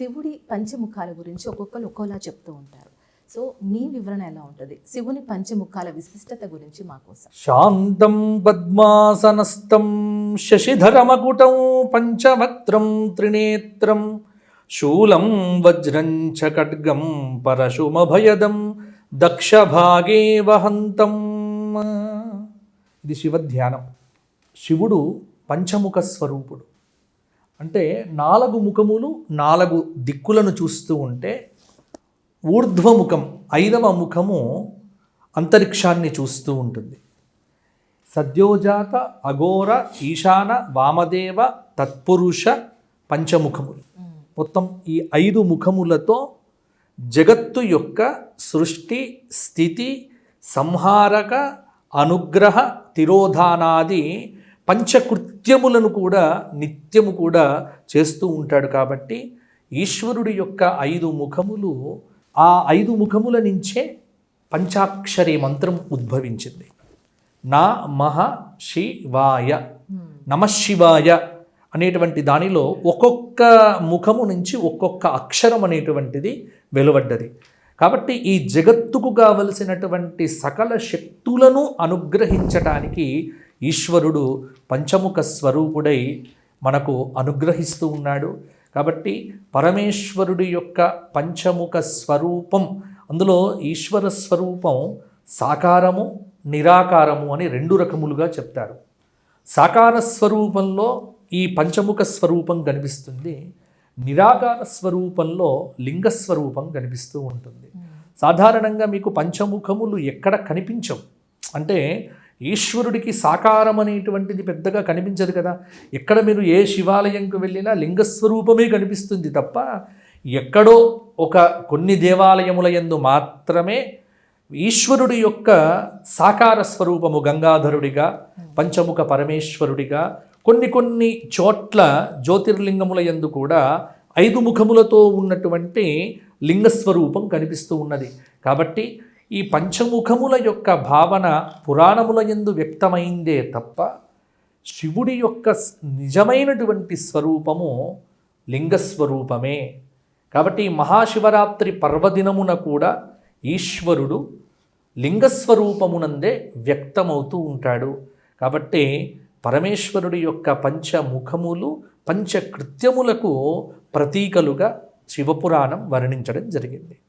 శివుడి పంచముఖాల గురించి ఒక్కొక్కరు ఒక్కోలా చెప్తూ ఉంటారు. సో మీ వివరణ ఎలా ఉంటుంది? శివుని పంచముఖాల విశిష్టత గురించి మాకోసం శాంతం పద్మాసనస్థం శశిధరమకుటం పంచవక్త్రం త్రినేత్రం శూలం వజ్రం చ ఖడ్గం పరశుమభయదం దక్షభాగే వహంతం. ఇది శివధ్యానం. శివుడు పంచముఖ స్వరూపుడు. అంటే నాలుగు ముఖములు నాలుగు దిక్కులను చూస్తూ ఉంటే ఊర్ధ్వముఖం ఐదవ ముఖము అంతరిక్షాన్ని చూస్తూ ఉంటుంది. సద్యోజాత అఘోర ఈశాన వామదేవ తత్పురుష పంచముఖములు. మొత్తం ఈ ఐదు ముఖములతో జగత్తు యొక్క సృష్టి స్థితి సంహారక అనుగ్రహ తిరోధానాది పంచకృత్యములను కూడా నిత్యము కూడా చేస్తూ ఉంటాడు కాబట్టి ఈశ్వరుడి యొక్క ఐదు ముఖములు ఆ ఐదు ముఖముల నుంచే పంచాక్షరి మంత్రం ఉద్భవించింది. నా మహ శివాయ నమశివాయ అనేటువంటి దానిలో ఒక్కొక్క ముఖము నుంచి ఒక్కొక్క అక్షరం అనేటువంటిది వెలువడ్డది. కాబట్టి ఈ జగత్తుకు కావలసినటువంటి సకల శక్తులను అనుగ్రహించటానికి ఈశ్వరుడు పంచముఖ స్వరూపుడై మనకు అనుగ్రహిస్తూ ఉన్నాడు. కాబట్టి పరమేశ్వరుడి యొక్క పంచముఖ స్వరూపం అందులో ఈశ్వర స్వరూపం సాకారము నిరాకారము అని రెండు రకములుగా చెప్తారు. సాకార స్వరూపంలో ఈ పంచముఖ స్వరూపం కనిపిస్తుంది. నిరాకార స్వరూపంలో లింగ స్వరూపం కనిపిస్తూ ఉంటుంది. సాధారణంగా మీకు పంచముఖములు ఎక్కడ కనిపించవు. అంటే ఈశ్వరుడికి సాకారం అనేటువంటిది పెద్దగా కనిపించదు కదా. ఎక్కడ మీరు ఏ శివాలయంకు వెళ్ళినా లింగస్వరూపమే కనిపిస్తుంది తప్ప ఎక్కడో ఒక కొన్ని దేవాలయముల యందు మాత్రమే ఈశ్వరుడి యొక్క సాకార స్వరూపము గంగాధరుడిగా పంచముఖ పరమేశ్వరుడిగా కొన్ని కొన్ని చోట్ల జ్యోతిర్లింగముల యందు కూడా ఐదు ముఖములతో ఉన్నటువంటి లింగస్వరూపం కనిపిస్తూ ఉన్నది. కాబట్టి ఈ పంచముఖముల యొక్క భావన పురాణముల ఎందు వ్యక్తమైందే తప్ప శివుడి యొక్క నిజమైనటువంటి స్వరూపము లింగస్వరూపమే. కాబట్టి మహాశివరాత్రి పర్వదినమున కూడా ఈశ్వరుడు లింగస్వరూపమునందే వ్యక్తమవుతూ ఉంటాడు. కాబట్టి పరమేశ్వరుడి యొక్క పంచముఖములు పంచకృత్యములకు ప్రతీకలుగా శివపురాణం వర్ణించడం జరిగింది.